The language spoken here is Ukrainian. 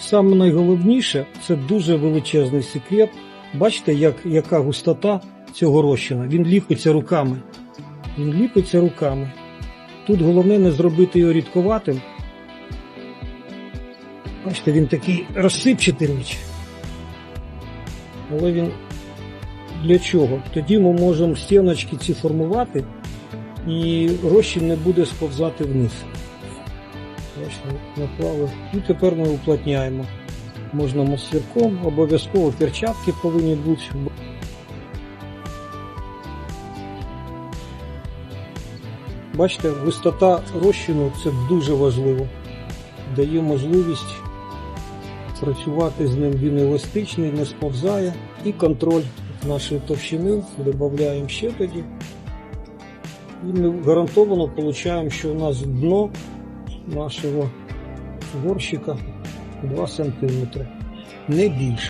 Саме найголовніше це дуже величезний секрет. Бачите, як, яка густота цього розчина. Він ліпиться руками. Він ліпиться руками. Тут головне не зробити його рідковатим. Бачите, він такий розсипчатий річ. Але він для чого? Тоді ми можемо стіночки ці формувати і розчин не буде сповзати вниз. Бачите, наклали. І тепер ми уплотняємо. Можна мастерком, обов'язково перчатки повинні бути. Бачите, висота розчину це дуже важливо. Дає можливість працювати з ним, він еластичний, не сповзає. І контроль нашої товщини додаємо ще тоді. І ми гарантовано отримуємо, що у нас дно нашого горщика 2 см, не більше.